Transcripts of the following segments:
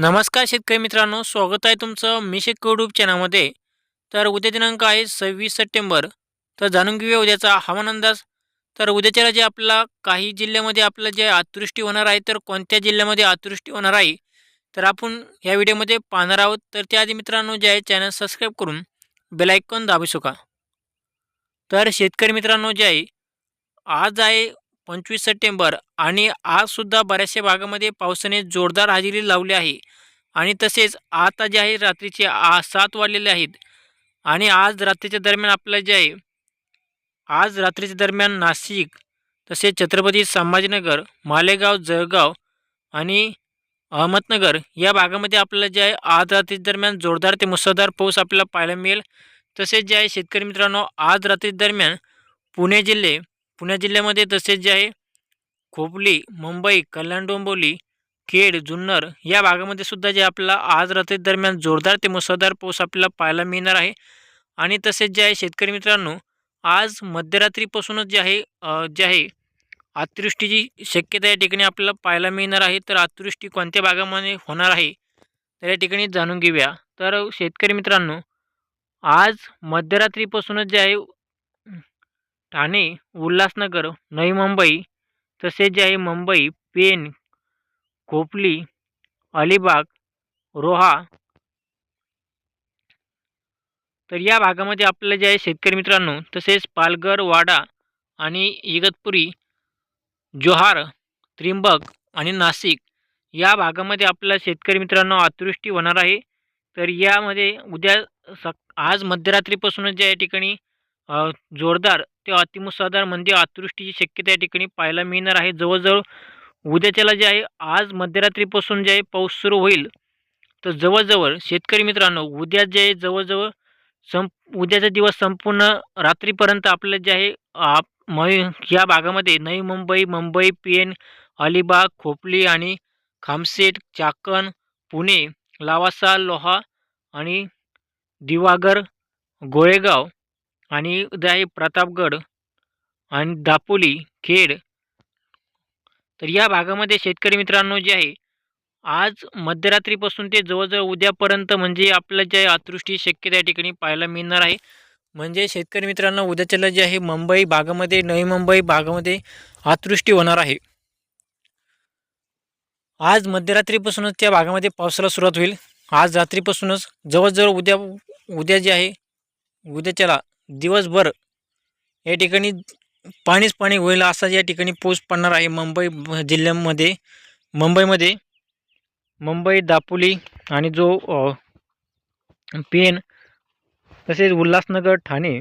नमस्कार शेतकरी मित्रांनो स्वागत आहे तुमचं मी शेतकरी यूट्यूब चॅनलमध्ये. तर उद्या दिनांक आहे सव्वीस सप्टेंबर. तर जाणून घेऊया उद्याचा हवामान अंदाज. तर उद्याच्या जे आपला काही जिल्ह्यामध्ये आपलं जे अतिवृष्टी होणार आहे तर कोणत्या जिल्ह्यामध्ये अतिवृष्टी होणार आहे? तर आपण या व्हिडिओमध्ये पाहणार आहोत. तर त्याआधी मित्रांनो जे आहे चॅनल सबस्क्राईब करून बेलायकॉन दाबू शका तर शेतकरी मित्रांनो जे आहे आज आहे पंचवीस सप्टेंबर आणि आजसुद्धा बऱ्याचशा भागामध्ये पावसाने जोरदार हजेरी लावली आहे. आणि तसेच आता जे आहे रात्रीचे आ सात वाजलेले आहेत. आणि आज रात्रीच्या दरम्यान आपलं जे आहे आज रात्रीच्या दरम्यान नाशिक तसेच छत्रपती संभाजीनगर मालेगाव जळगाव आणि अहमदनगर या भागामध्ये आपल्याला जे आहे आज रात्री दरम्यान जोरदार ते मुसळधार पाऊस आपल्याला पाहायला मिळेल. तसेच जे आहे शेतकरी मित्रांनो आज रात्री दरम्यान पुणे जिल्हे पुणे जिल्ह्यामध्ये तसेच जे आहे खोपली मुंबई कल्याण डोंबोली खेड जुन्नर या भागामध्ये सुद्धा जे आपला आज रात्री दरम्यान जोरदार ते मुसळधार पाऊस आपल्याला पाहायला मिळणार आहे. आणि तसेच जे आहे शेतकरी मित्रांनो आज मध्यरात्रीपासूनच जे आहे जे आहे अतिवृष्टीची शक्यता या ठिकाणी आपल्याला पाहायला मिळणार आहे. तर अतिवृष्टी कोणत्या भागामध्ये होणार आहे तर या ठिकाणी जाणून घेऊया. तर शेतकरी मित्रांनो आज मध्यरात्रीपासूनच जे आहे ठाणे उल्हासनगर नवी मुंबई तसेच जे आहे मुंबई पेन खोपली अलिबाग रोहा. तर या भागामध्ये आपल्याला जे आहे शेतकरी मित्रांनो तसेच पालघर वाडा आणि इगतपुरी जोहार त्रिंबक आणि नाशिक या भागामध्ये आपल्या शेतकरी मित्रांनो अतिवृष्टी होणार आहे. तर यामध्ये उद्या सक आज मध्यरात्रीपासूनच ज्या या ठिकाणी जोरदार ते अतिमुसळधार म्हणजे अतिवृष्टीची शक्यता या ठिकाणी पाहायला मिळणार आहे. जवळजवळ उद्याच्याला जे आहे आज मध्यरात्रीपासून जे आहे पाऊस सुरू होईल. तर जवळजवळ शेतकरी मित्रांनो उद्या जे आहे जवळजवळ संप उद्याचा दिवस संपूर्ण रात्रीपर्यंत आपलं जे आहे आप मय या भागामध्ये नवी मुंबई मुंबई पेन अलिबाग खोपली आणि खामसेट चाकण पुणे लावासा लोहा आणि दिवागर गोळेगाव आणि जे आहे प्रतापगड आणि दापोली खेड. तर या भागामध्ये शेतकरी मित्रांनो जे आहे आज मध्यरात्रीपासून ते जवळजवळ उद्यापर्यंत म्हणजे आपलं जे अतृष्टी शक्य शक्यता या ठिकाणी पाहायला मिळणार आहे. म्हणजे शेतकरी मित्रांनो उद्याच्याला जे आहे मुंबई भागामध्ये नवी मुंबई भागामध्ये अतृष्टी होणार आहे. आज मध्यरात्रीपासूनच त्या भागामध्ये पावसाला सुरुवात होईल. आज रात्रीपासूनच जवळजवळ उद्या उद्या जे आहे उद्याच्याला दिवसभर या ठिकाणी पाणीच पाणी होईल असा या ठिकाणी पाऊस पडणार आहे मुंबई जिल्ह्यामध्ये. मुंबईमध्ये मुंबई दापोली आणि जो पेन तसेच उल्हासनगर ठाणे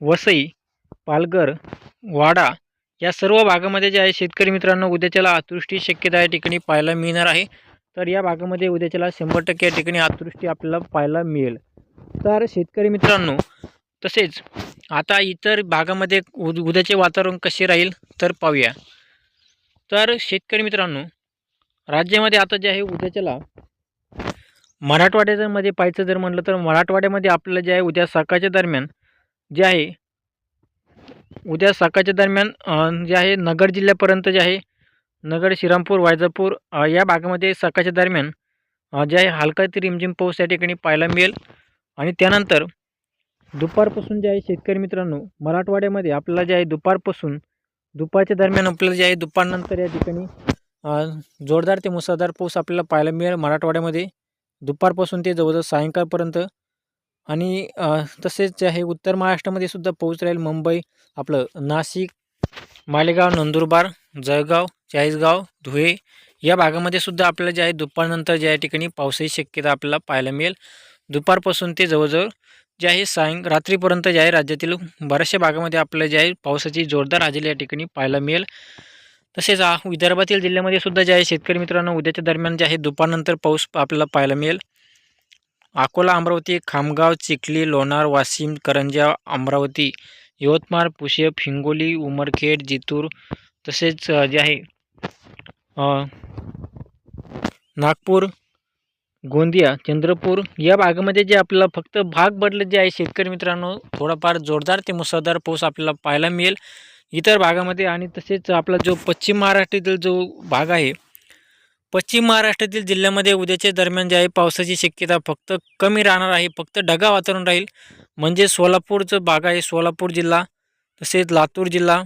वसई पालघर वाडा या सर्व भागामध्ये जे आहे शेतकरी मित्रांनो उद्याच्याला अतिवृष्टी शक्यता या ठिकाणी पाहायला मिळणार आहे. तर या भागामध्ये उद्याच्याला शंभर टक्के या ठिकाणी अतिवृष्टी आपल्याला पाहायला मिळेल. तर शेतकरी मित्रांनो तसेच आता इतर भागामध्ये उद उद्याचे वातावरण कसे राहील तर पाहूया. तर शेतकरी मित्रांनो राज्यामध्ये आता जे आहे उद्याच्याला मराठवाड्यामध्ये पाहायचं जर म्हटलं तर मराठवाड्यामध्ये आपल्याला जे आहे उद्या सकाळच्या दरम्यान जे आहे उद्या सकाळच्या दरम्यान जे आहे नगर जिल्ह्यापर्यंत जे आहे नगर श्रीरामपूर वायजापूर या भागामध्ये सकाळच्या दरम्यान जे आहे हलका ते रिमझिम पाऊस या ठिकाणी पाहायला मिळेल. आणि त्यानंतर दुपारपासून जे आहे शेतकरी मित्रांनो मराठवाड्यामध्ये आपल्याला जे आहे दुपारपासून दुपारच्या दरम्यान आपल्याला जे आहे दुपारनंतर या ठिकाणी जोरदार ते मुसळधार पाऊस आपल्याला पाहायला मिळेल मराठवाड्यामध्ये. दुपारपासून ते जवळजवळ सायंकाळपर्यंत. आणि तसेच जे आहे उत्तर महाराष्ट्रामध्ये सुद्धा पाऊस राहील. मुंबई आपलं नाशिक मालेगाव नंदुरबार जळगाव चाळीसगाव धुळे या भागामध्ये सुद्धा आपल्याला जे आहे दुपारनंतर जे या ठिकाणी पावसाची शक्यता आपल्याला पाहायला मिळेल. दुपारपासून ते जवळजवळ जे आहे सायं रात्रीपर्यंत जे आहे राज्यातील बऱ्याचशा भागामध्ये आपल्याला जे आहे पावसाची जोरदार हजेरी या ठिकाणी पाहायला मिळेल. तसेच विदर्भातील जिल्ह्यामध्ये सुद्धा जे आहे शेतकरी मित्रांनो उद्याच्या दरम्यान जे आहे दुपारनंतर पाऊस आपल्याला पाहायला मिळेल. अकोला अमरावती खामगाव चिखली लोणार वाशिम करंजा अमरावती यवतमाळ पुशेप हिंगोली उमरखेड जितूर तसेच जे आहे नागपूर गोंदिया चंद्रपूर या भागामध्ये जे आपल्याला फक्त भाग बदलत जे आहे शेतकरी मित्रांनो थोडाफार जोरदार ते मुसळधार पाऊस आपल्याला पाहायला मिळेल. इतर भागामध्ये आणि तसेच आपला जो पश्चिम महाराष्ट्रातील जो भाग आहे पश्चिम महाराष्ट्रातील जिल्ह्यामध्ये उद्याच्या दरम्यान जे आहे पावसाची शक्यता फक्त कमी राहणार आहे फक्त ढगा वातावरण राहील. म्हणजे सोलापूरचं भाग आहे सोलापूर जिल्हा तसेच लातूर जिल्हा.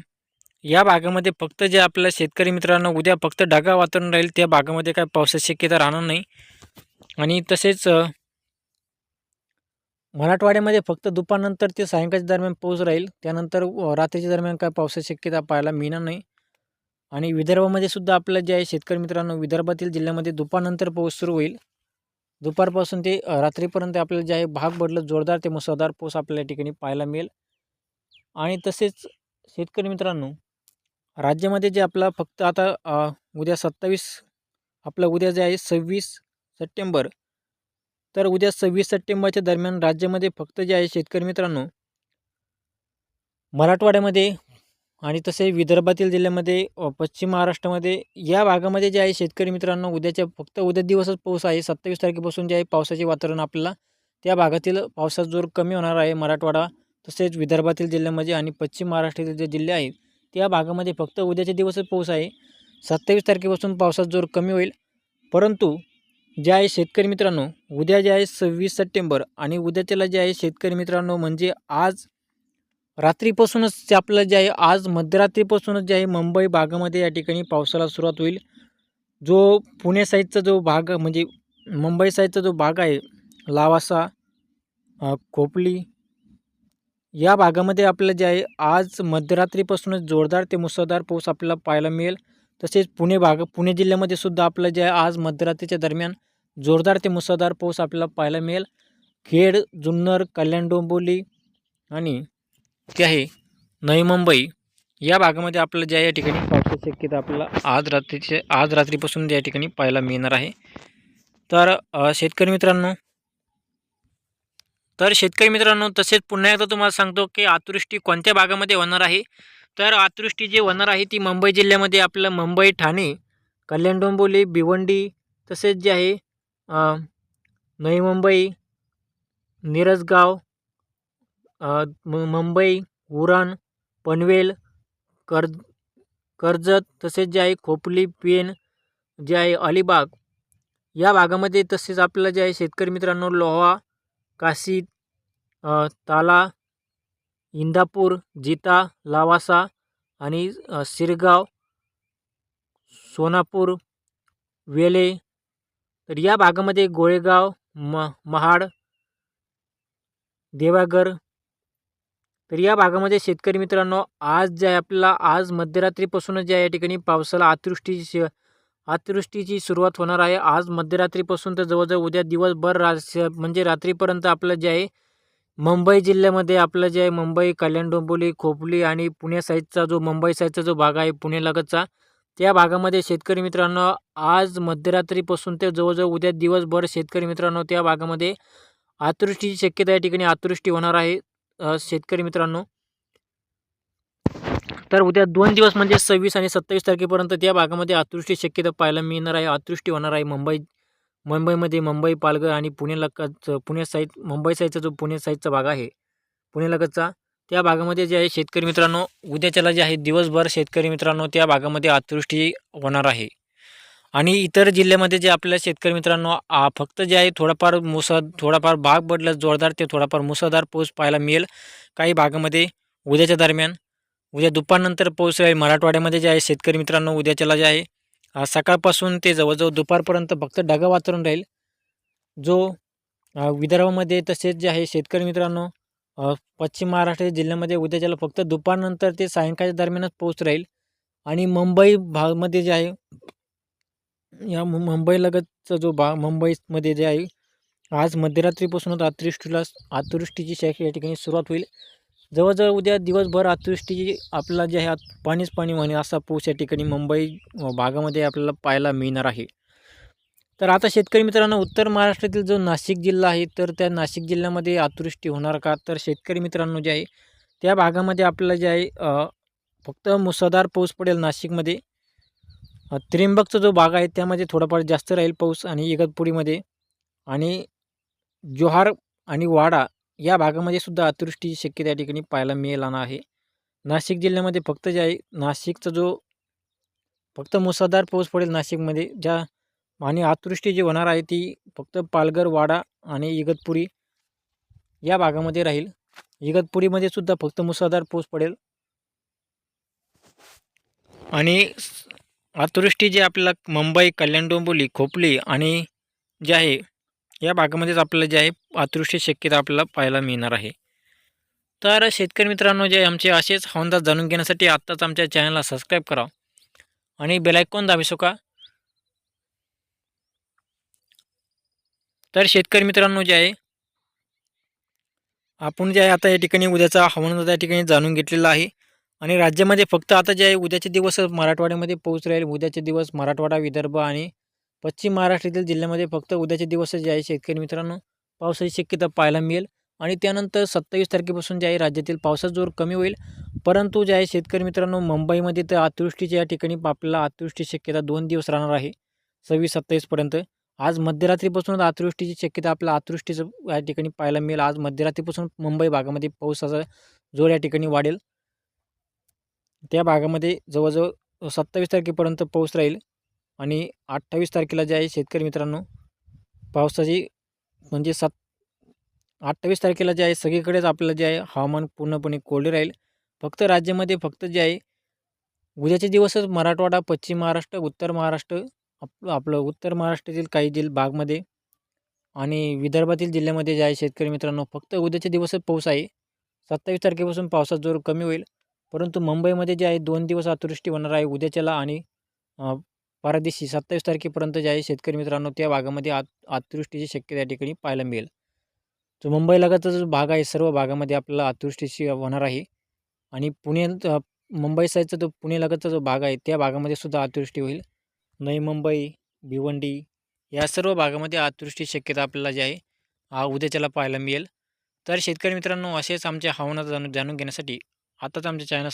या भागामध्ये फक्त जे आपल्या शेतकरी मित्रांनो उद्या फक्त ढगा वातावरण राहील त्या भागामध्ये काय पावसाची शक्यता राहणार नाही. आणि तसेच मराठवाड्यामध्ये फक्त दुपारनंतर ते सायंकाळच्या दरम्यान पाऊस राहील. त्यानंतर रात्रीच्या दरम्यान काय पावसाची शक्यता पाहायला मिळणार नाही. आणि विदर्भामध्ये सुद्धा आपलं जे आहे शेतकरी मित्रांनो विदर्भातील जिल्ह्यामध्ये दुपारनंतर पाऊस सुरू होईल. दुपारपासून ते रात्रीपर्यंत आपल्याला जे आहे भाग बदलत जोरदार ते मुसळधार पाऊस आपल्या या ठिकाणी पाहायला मिळेल. आणि तसेच शेतकरी मित्रांनो राज्यामध्ये जे आपला फक्त आता उद्या सत्तावीस आपलं उद्या जे आहे सव्वीस सप्टेंबर. तर उद्या सव्वीस सप्टेंबरच्या दरम्यान राज्यामध्ये फक्त जे आहे शेतकरी मित्रांनो मराठवाड्यामध्ये आणि तसे विदर्भातील जिल्ह्यामध्ये पश्चिम महाराष्ट्रामध्ये या भागामध्ये जे आहे शेतकरी मित्रांनो उद्याच्या फक्त उद्या दिवसच पाऊस आहे. सत्तावीस तारखेपासून जे आहे पावसाचे वातावरण आपल्याला त्या भागातील पावसाचा जोर कमी होणार आहे. मराठवाडा तसेच विदर्भातील जिल्ह्यामध्ये आणि पश्चिम महाराष्ट्रातील जे जिल्हे आहेत त्या भागामध्ये फक्त उद्याच्या दिवसच पाऊस आहे. सत्तावीस तारखेपासून पावसाचा जोर कमी होईल. परंतु जे आहे शेतकरी मित्रांनो उद्या जे आहे सव्वीस सप्टेंबर आणि उद्याच्याला जे आहे शेतकरी मित्रांनो म्हणजे आज रात्रीपासूनच ते आपलं जे आहे आज मध्यरात्रीपासूनच जे आहे मुंबई भागामध्ये या ठिकाणी पावसाला सुरुवात होईल. जो पुणे साईडचा जो भाग म्हणजे मुंबई साईडचा जो भाग आहे लावासा खोपली या भागामध्ये आपलं जे आहे आज मध्यरात्रीपासूनच जोरदार ते मुसळधार पाऊस आपल्याला पाहायला मिळेल. तसेच पुणे भाग पुणे जिल्ह्यामध्ये सुद्धा आपलं जे आहे आज मध्यरात्रीच्या दरम्यान जोरदार ते मुसळधार पाऊस आपल्याला पाहायला मिळेल. खेड जुन्नर कल्याण डोंबिवली आणि ते आहे नवी मुंबई. या भागामध्ये आपल्याला ज्या या ठिकाणी पावसाची शक्यता आपल्याला आज रात्रीचे आज रात्रीपासून या ठिकाणी पाहायला मिळणार आहे. तर शेतकरी मित्रांनो तर शेतकरी मित्रांनो तसेच पुन्हा एकदा तुम्हाला सांगतो की अतिवृष्टी कोणत्या भागामध्ये होणार आहे? तर अतिवृष्टी जी होणार आहे ती मुंबई जिल्ह्यामध्ये आपलं मुंबई ठाणे कल्याण डोंबिवली भिवंडी तसेच जे आहे नवी मुंबई मिरजगाव मु- मुंबई उरण पनवेल कर्ज कर्जत तसेच जे आहे खोपली पेन जे आहे अलिबाग या भागामध्ये तसेच आपल्याला जे आहे शेतकरी मित्रांनो लोहा काशी ताला इंदापूर जिता लावासा आणि शिरगाव सोनापूर वेले तर या भागामध्ये गोळेगाव म महाड देवागर तर या भागामध्ये शेतकरी मित्रांनो आज जे आहे आपल्याला आज मध्यरात्रीपासूनच जे या ठिकाणी पावसाला अतिवृष्टीची अतिवृष्टीची सुरुवात होणार आहे. आज मध्यरात्रीपासून तर जवळजवळ उद्या दिवसभर रा श- म्हणजे रात्रीपर्यंत आपलं जे आहे मुंबई जिल्ह्यामध्ये आपलं जे आहे मुंबई कल्याण डोंबिवली खोपली आणि पुण्या साईडचा जो मुंबई साईडचा जो भाग आहे पुणे लगतचा त्या भागामध्ये शेतकरी मित्रांनो आज मध्यरात्रीपासून ते जवळजवळ उद्या दिवसभर शेतकरी मित्रांनो त्या भागामध्ये अतिवृष्टीची शक्यता या ठिकाणी अतिवृष्टी होणार आहे शेतकरी मित्रांनो. तर उद्या दोन दिवस म्हणजे सव्वीस आणि सत्तावीस तारखेपर्यंत त्या भागामध्ये अतिवृष्टी शक्यता पाहायला मिळणार आहे. अतिवृष्टी होणार आहे मुंबई मुंबईमध्ये मुंबई पालघर आणि पुणे लगत पुणे साईड मुंबई साईडचा जो पुणे साईडचा भाग आहे पुणे लगतचा त्या भागामध्ये जे आहे शेतकरी मित्रांनो उद्याच्याला जे आहे दिवसभर शेतकरी मित्रांनो त्या भागामध्ये अतिवृष्टी होणार आहे. आणि इतर जिल्ह्यामध्ये जे आपल्या शेतकरी मित्रांनो फक्त जे आहे थोडाफार मुसळ थोडाफार भाग बदलत जोरदार ते थोडाफार मुसळधार पाऊस पाहायला मिळेल. काही भागामध्ये उद्याच्या दरम्यान उद्या दुपारनंतर पाऊस आहे. मराठवाड्यामध्ये जे आहे शेतकरी मित्रांनो उद्याच्याला जे आहे सकाळपासून ते जवळजवळ दुपारपर्यंत फक्त ढगा वातावरण राहील. जो विदर्भामध्ये तसेच जे आहे शेतकरी मित्रांनो पश्चिम महाराष्ट्र जिल्ह्यामध्ये उद्याच्याला फक्त दुपारनंतर ते सायंकाळच्या दरम्यानच पाऊस राहील. आणि मुंबई भागमध्ये जे आहे या मु मुंबईलगतचा जो भाग मुंबईमध्ये जे आहे आज मध्यरात्रीपासूनच अतिवृष्टीला अतिवृष्टीची शाखा या ठिकाणी सुरुवात होईल. जवळजवळ उद्या दिवसभर अतिवृष्टीची आपल्याला जे आहे पाणीच पाणी म्हणे असा पाऊस या ठिकाणी मुंबई भागामध्ये आपल्याला पाहायला मिळणार आहे. तर आता शेतकरी मित्रांनो उत्तर महाराष्ट्रातील जो नाशिक जिल्हा आहे तर त्या नाशिक जिल्ह्यामध्ये अतिवृष्टी होणार का? तर शेतकरी मित्रांनो जे आहे त्या भागामध्ये आपल्याला जे आहे फक्त मुसळधार पाऊस पडेल नाशिकमध्ये. त्रिंबकचा जो भाग आहे त्यामध्ये थोडाफार जास्त राहील पाऊस आणि इगतपुरीमध्ये. आणि जोहार आणि वाडा या भागामध्ये सुद्धा अतिवृष्टीची शक्यता या ठिकाणी पाहायला मिळेल आहे. नाशिक जिल्ह्यामध्ये फक्त जे आहे नाशिकचा जो फक्त मुसळधार पाऊस पडेल नाशिकमध्ये ज्या आणि अतिवृष्टी जी होणार आहे ती फक्त पालघर वाडा आणि इगतपुरी या भागामध्ये राहील. इगतपुरीमध्ये सुद्धा फक्त मुसळधार पाऊस पडेल. आणि अतिवृष्टी जी आपल्याला मुंबई कल्याण डोंबिवली खोपली आणि जे आहे या भागामध्येच आपल्याला जे आहे अतिवृष्टी शक्यता आपल्याला पाहायला मिळणार आहे. तर शेतकरी मित्रांनो जे आमचे असेच हवामान जाणून घेण्यासाठी आत्ताच आमच्या चॅनलला सबस्क्राईब करा आणि बेलायकॉन दाबी शका तर शेतकरी मित्रांनो जे आहे आपण जे आहे आता या ठिकाणी उद्याचा हवामान त्या ठिकाणी जाणून घेतलेला आहे. आणि राज्यामध्ये फक्त आता जे आहे उद्याचे दिवस मराठवाड्यामध्ये पाऊस राहील उद्याचे दिवस मराठवाडा विदर्भ आणि पश्चिम महाराष्ट्रातील जिल्ह्यामध्ये फक्त उद्याचे दिवस जे आहे शेतकरी मित्रांनो पावसाची शक्यता पाहायला मिळेल. आणि त्यानंतर सत्तावीस तारखेपासून जे आहे राज्यातील पावसाचा जोर कमी होईल. परंतु जे आहे शेतकरी मित्रांनो मुंबईमध्ये तर अतिवृष्टीच्या या ठिकाणी आपल्याला अतिवृष्टी शक्यता दोन दिवस राहणार आहे. सव्वीस सत्तावीसपर्यंत आज मध्यरात्रीपासून अतिवृष्टीची शक्यता आपल्याला अतिवृष्टीचं या ठिकाणी पाहायला मिळेल. आज मध्यरात्रीपासून मुंबई भागामध्ये पावसाचा जोर या ठिकाणी वाढेल. त्या भागामध्ये जवळजवळ सत्तावीस तारखेपर्यंत पाऊस राहील आणि अठ्ठावीस तारखेला जे आहे शेतकरी मित्रांनो पावसाची म्हणजे सात अठ्ठावीस तारखेला जे आहे सगळीकडेच आपल्याला जे आहे हवामान पूर्णपणे कोरडे राहील. फक्त राज्यामध्ये फक्त जे आहे उद्याचे दिवसच मराठवाडा पश्चिम महाराष्ट्र उत्तर महाराष्ट्र आप आपलं उत्तर महाराष्ट्रातील काही जिल्ह भागमध्ये आणि विदर्भातील जिल्ह्यामध्ये जे आहे शेतकरी मित्रांनो फक्त उद्याचे दिवसच पाऊस आहे. सत्तावीस तारखेपासून पावसाचा जोर कमी होईल. परंतु मुंबईमध्ये जे आहे दोन दिवस अतिवृष्टी होणार आहे उद्याच्याला आणि परदेशी सत्तावीस तारखेपर्यंत जे आहे शेतकरी मित्रांनो त्या भागामध्ये आत अतिवृष्टीची शक्यता या ठिकाणी पाहायला मिळेल. जो मुंबईलगतचा जो भाग आहे सर्व भागामध्ये आपल्याला अतिवृष्टीची होणार आहे. आणि पुणे मुंबई साईडचा जो पुणेलगतचा जो भाग आहे त्या भागामध्ये सुद्धा अतिवृष्टी होईल. नवी मुंबई भिवंडी या सर्व भागामध्ये अतिवृष्टी शक्यता आपल्याला जी आहे उद्याच्याला पाहायला मिळेल. तर शेतकरी मित्रांनो असेच आमच्या हवामानात जाणून जाणून घेण्यासाठी आताच आमच्या चॅनल